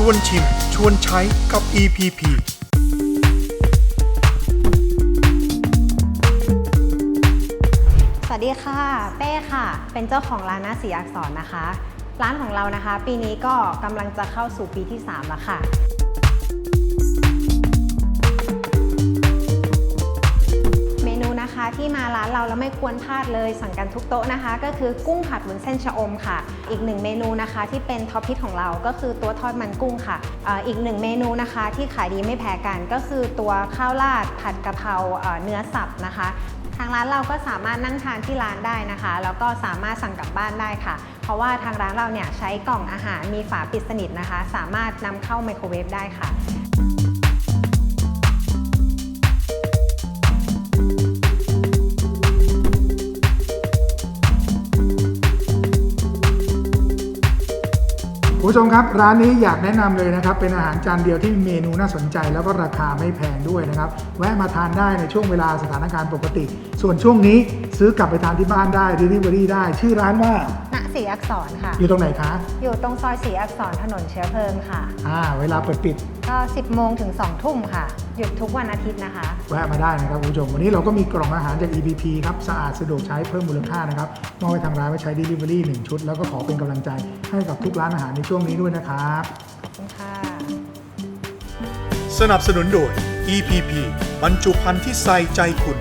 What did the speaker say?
ชวนชิม ชวนใช้กับ EPP สวัสดีค่ะ เป้ค่ะ เป็นเจ้าของร้านนาสีอักษรนะคะ ร้านของเรานะคะ ปีนี้ก็กำลังจะเข้าสู่ปีที่ 3 แล้วค่ะ ร้านเราแล้วไม่ควรพลาดเลยสั่งกันทุกโต๊ะนะคะ ก็คือกุ้งผัดวุ้นเส้นชะอมค่ะ อีกหนึ่งเมนูนะคะที่เป็นท็อปพิทของเราก็คือตัวทอดมันกุ้งค่ะอีกหนึ่งเมนูนะคะที่ขายดีไม่แพ้กันก็คือตัวข้าวราดผัดกะเพราเอ่อเนื้อสับนะคะทางร้านเราก็สามารถนั่งทานที่ร้านได้นะคะ แล้วก็สามารถสั่งกลับบ้านได้ค่ะ เพราะว่าทางร้านเราเนี่ยใช้กล่องอาหารมีฝาปิดสนิทนะคะ สามารถนำเข้าไมโครเวฟได้ค่ะ ผู้ชมครับร้านนี้อยากแนะนำเลยนะครับเป็นอาหารจานเดียวที่เมนูน่าสนใจ แล้วก็ราคาไม่แพงด้วยนะครับแวะมาทานได้ในช่วงเวลาสถานการณ์ปกติ ส่วนช่วงนี้ซื้อกลับไปทานที่บ้านได้ Delivery ได้ ชื่อร้านว่า สีอักษรค่ะ อยู่ตรงไหนคะ อยู่ตรงซอยสีอักษรถนนเชื้อเพลิงค่ะ อ่า เวลาเปิดปิด ก็ 10 โมงถึง 2 ทุ่มค่ะ หยุดทุกวันอาทิตย์นะคะ แวะมาได้นะครับคุณผู้ชม วันนี้เราก็มีกล่องอาหารจาก EPP ครับ สะอาดสะดวกใช้เพิ่มมูลค่านะครับ มอบให้ทางร้านไว้ใช้ Delivery 1 ชุด แล้วก็ขอเป็นกำลังใจให้กับทุกร้านอาหารในช่วงนี้ด้วยนะครับ ขอบคุณค่ะ สนับสนุนโดย EPP บรรจุภัณฑ์ที่ใส่ใจคุณ